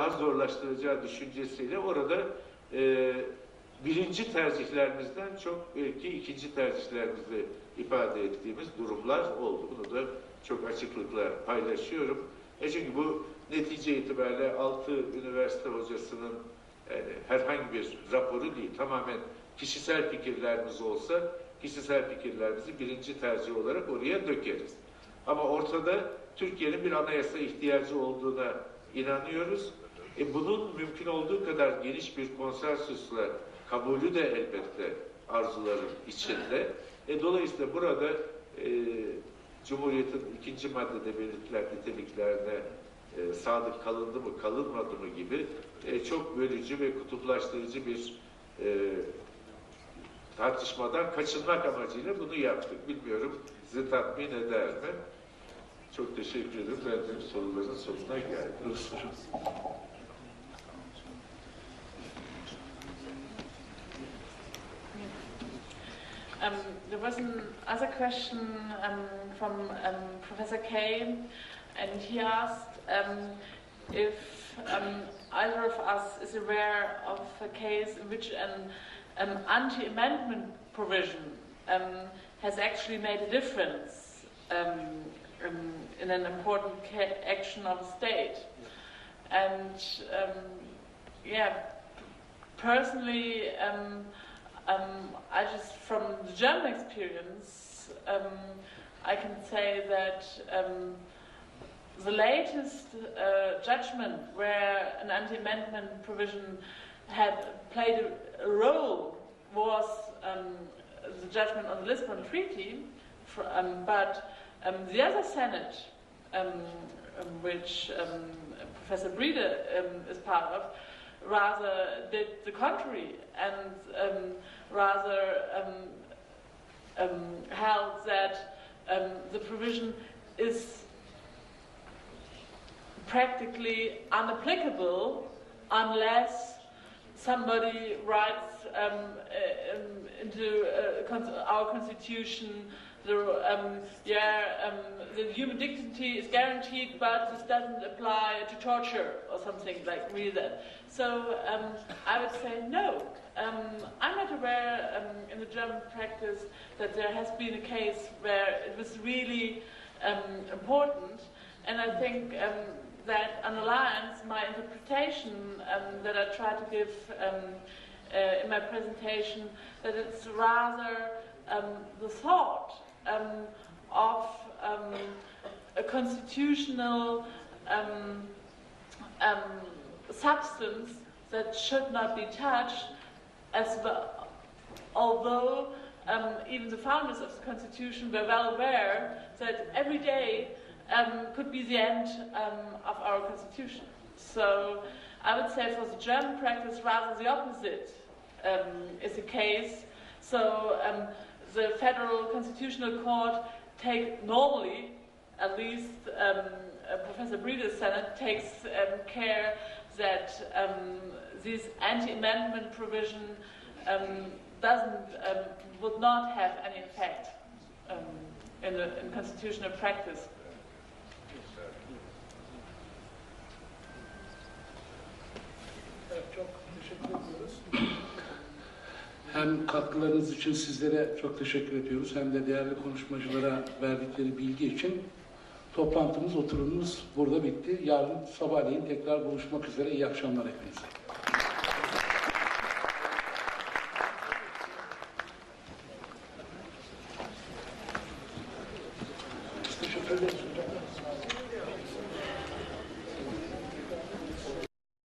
daha zorlaştıracağı düşüncesiyle orada e, birinci tercihlerimizden çok belki ikinci tercihlerimizi ifade ettiğimiz durumlar oldu. Bunu da çok açıklıkla paylaşıyorum. E çünkü bu netice itibariyle altı üniversite hocasının yani herhangi bir raporu değil, tamamen kişisel fikirlerimiz olsa kişisel fikirlerimizi birinci tercih olarak oraya dökeriz. Ama ortada Türkiye'nin bir anayasa ihtiyacı olduğuna inanıyoruz. E bunun mümkün olduğu kadar geniş bir konsensusla kabulü de elbette arzuların içinde. E dolayısıyla burada e, Cumhuriyet'in ikinci maddede belirtilen niteliklerine e, sadık kalındı mı kalınmadı mı gibi e, çok bölücü ve kutuplaştırıcı bir e, tartışmadan kaçınmak amacıyla bunu yaptık. Bilmiyorum sizi tatmin eder mi? Çok teşekkür ederim. De soruların sonuna geldim. Um, there was another question um, from um, Professor Kay, and he asked um, if um, either of us is aware of a case in which an, an anti-amendment provision has actually made a difference um, in an important action of the state. And yeah, personally, um, I just, from the German experience, um, I can say that um, the latest uh, judgment where an anti-amendment provision had played a, role was um, the judgment on the Lisbon Treaty, for, um, but um, the other Senate, which Professor Briede is part of, rather did the contrary and um, rather um, um, held that um, the provision is practically unapplicable unless somebody writes um, uh, into uh, our constitution the, um, yeah, um, the human dignity is guaranteed, but this doesn't apply to torture or something like really that. So um, I would say no. Um, I'm not aware um, in the German practice that there has been a case where it was really um, important, and I think that underlines my interpretation that I try to give uh, in my presentation that it's rather um, the thought um, of um, a constitutional um, um, substance that should not be touched, as well, although um, even the founders of the Constitution were well aware that every day um, could be the end of our Constitution. So I would say for the German practice, rather the opposite is the case. So the Federal Constitutional Court take normally, at least um, uh, Professor Breeder's Senate takes um, care that um, this anti-amendment provision um, doesn't um, would not have any effect um, in, the, in constitutional practice. Hem katkılarınız için sizlere çok teşekkür ediyoruz hem de değerli konuşmacılara verdikleri bilgi için toplantımız, oturumumuz burada bitti. Yarın sabahleyin tekrar buluşmak üzere. İyi akşamlar hepinize. Teşekkür ederiz hocam.